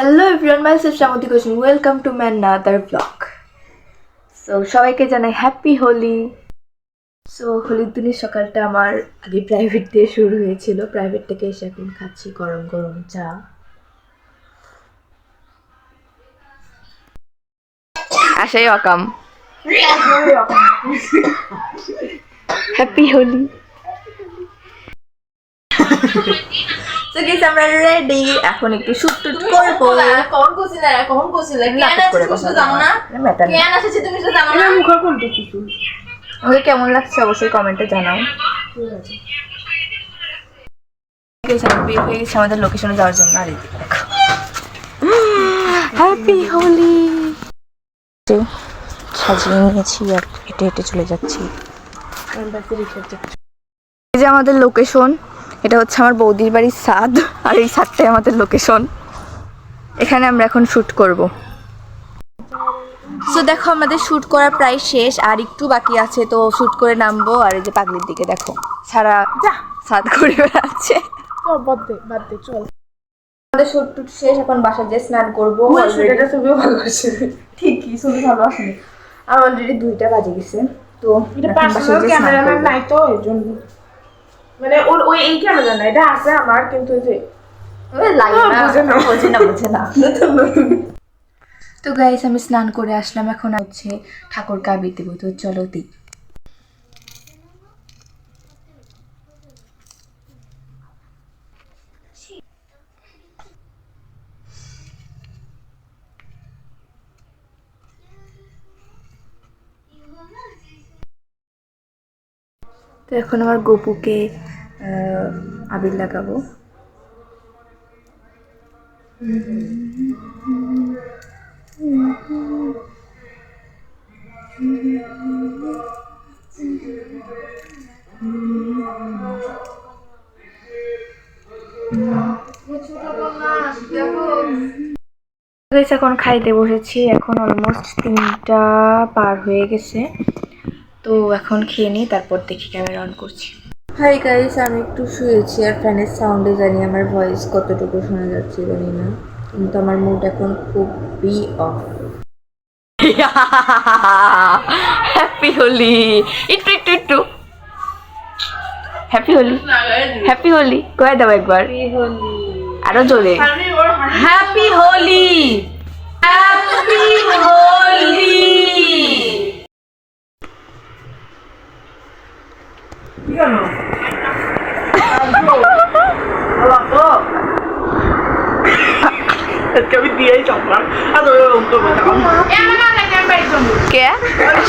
Hello everyone myself Shyamati coaching welcome to my another blog so সবাইকে জানাই happy Holi so হোলির দিনের সকালটা আমার আগে প্রাইভেট দিয়ে শুরু হয়েছিল। প্রাইভেট থেকে এসে এখন খাচ্ছি গরম গরম চা। আশাই অকাম হ্যাপি হোলি তো গেছি আমরা রেডি এখন একটু শুট টুট করব। করছিলে নাটক করে কথা জানো না? কেন তুমি তো জানো না? ওকে কেমন লাগছে? অবশ্যই কমেন্টে জানাও। বের হয়ে গেছি আমাদের লোকেশনে যাওয়ার জন্য। আর এদিকে দেখো। হ্যাপি হোলি সাজিয়ে নিয়েছি আর হেঁটে হেঁটে চলে যাচ্ছি। এই যে আমাদের লোকেশন এটা হচ্ছে আমার বৌদির বাড়ির ছাদ আর এই ছাদটাই আমাদের লোকেশন এখানে আমরা এখন শ্যুট করব। সো দেখো আমাদের শ্যুট করা প্রায় শেষ আর একটু বাকি আছে তো শ্যুট করে নামবো। আর এই যে পাগলির দিকে দেখো সারা ছাদ ঘুরে বেড়াচ্ছে। আমাদের শ্যুট টুট শেষ এখন বাসা যেয়ে স্নান করব এটা ভালো আছে ঠিকই শুধু ভালো আসেনি। আর অলরেডি দুইটা বাজে গেছে তো এটা পার্সোনাল ক্যামেরাম্যান নাই তো এই জন্য। মানে ওর ওই এই কেন না এটা আছে আমার কিন্তু যে না তো গাইস আমি স্নান করে আসলাম এখন হচ্ছে ঠাকুর কাবি দেবো তো চলো দিই তো এখন আমার গপুকে আবির লাগাবো। এখন খাইতে বসেছি। এখন অলমোস্ট তিনটা পার হয়ে গেছে। তো এখন খেয়ে নিই তারপর দেখি ক্যামেরা অন করছি। হাই গাইস আমি একটু শুয়েছি আর ফ্যানের সাউন্ডে জানি আমার ভয়েস কতটুকু শোনা যাচ্ছে জানি না। কিন্তু আমার মুড এখন খুবই অফ হ্যাপি হোলি একটু একটু একটু হ্যাপি হোলি হ্যাপি হোলি কয়ে দাও একবার। আরও জোরে। হ্যাপি হোলি হ্যাপি হোলি আমি দিয়েই চমলাম আর ওই অঙ্ক বলতাম কে?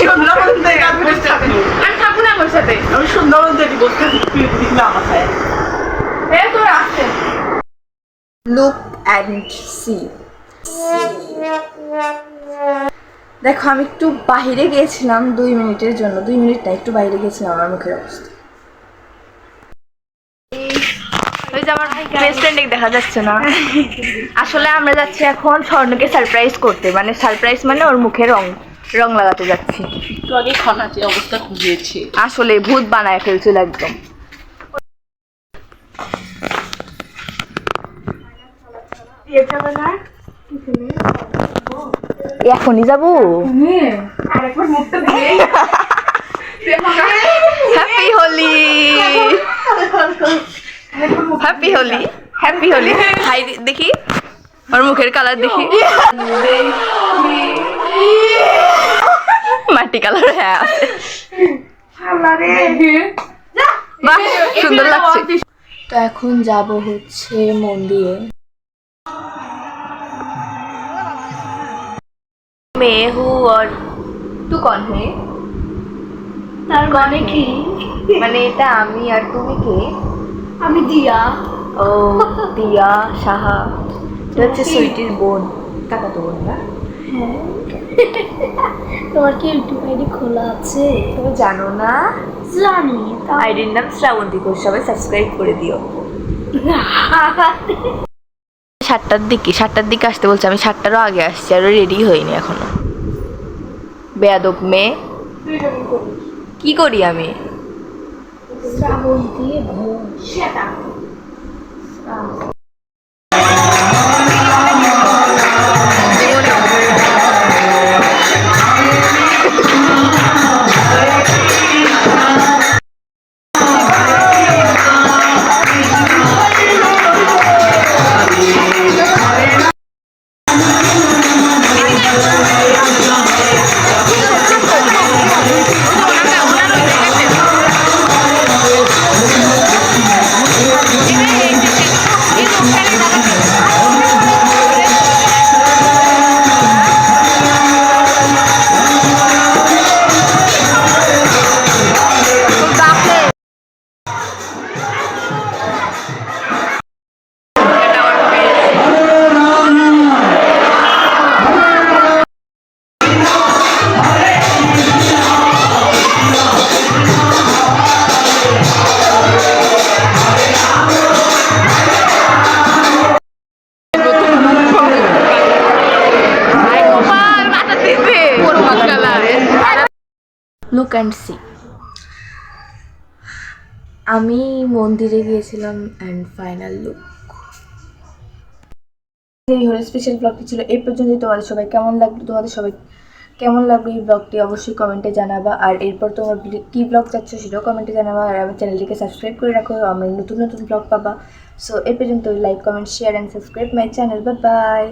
সুন্দরবন থেকে। আমি বসে থাকব না আমার সাথে। আমি সুন্দরবন থেকে না এ তোর আসছে। লুক অ্যান্ড সি দেখো আমি একটু বাইরে গিয়েছিলাম দুই মিনিটের জন্য। দুই মিনিট না একটু বাইরে গিয়েছিলাম আমার মুখের অবস্থা ওই যে আমার বেস্ট ফ্রেন্ডকে দেখা যাচ্ছে না। আসলে আমরা যাচ্ছি এখন স্বর্ণকে সারপ্রাইজ করতে। মানে সারপ্রাইজ মানে ওর মুখে রং রং লাগাতে যাচ্ছি। একটু আগে খানাচি অবস্থা খুঁজিয়েছে আসলে ভূত বানায় ফেলছিল একদম। এখনই যাব? Happy Holi happy Holi happy Holi hi দেখি। ওর মুখের কালার দেখি। মাটি কালার হ্যাঁ আছে। বাহ সুন্দর লাগছে। তো এখন যাব হচ্ছে মন্দিরে। মেয়ে হু আর তু কন হে। তার মানে কি? মানে এটা আমি আর তুমি কে? আমি দিয়া। ও দিয়া সাহা। এটা হচ্ছে সুইটির বোন। কাকা তো বোন না তোমার কি ইউটিউব আইডি খোলা আছে? তুমি জানো না? জানি আইডির নাম শ্রাবন্তী ঘোষ সবাই সাবস্ক্রাইব করে দিও। সাতটার দিকে সাতটার দিকে আসতে বলছে আমি সাতটারও আগে আসছি আর রেডি হইনি এখনও। বেয়াদব মেয়ে। কি করি আমি? শ্রাবণ দিয়ে ভোগ শ্বেতা শ্রাবণ Yeah. অ্যান্ড সি আমি মন্দিরে গিয়েছিলাম অ্যান্ড ফাইনাল লুক এই হলো স্পেশাল ব্লগটি ছিল এই পর্যন্তই। তোমাদের সবাই কেমন লাগল? তোমাদের সবাই কেমন লাগল এই ব্লগটি অবশ্যই কমেন্টে জানাবা। আর এরপর তোমার কী ব্লগ চাচ্ছ সেটাও কমেন্টে জানাবা। আর আমার চ্যানেলটিকে সাবস্ক্রাইব করে রাখো। আমার নতুন নতুন ব্লগ পাবা। সো এই পর্যন্ত like comment share and subscribe my channel bye bye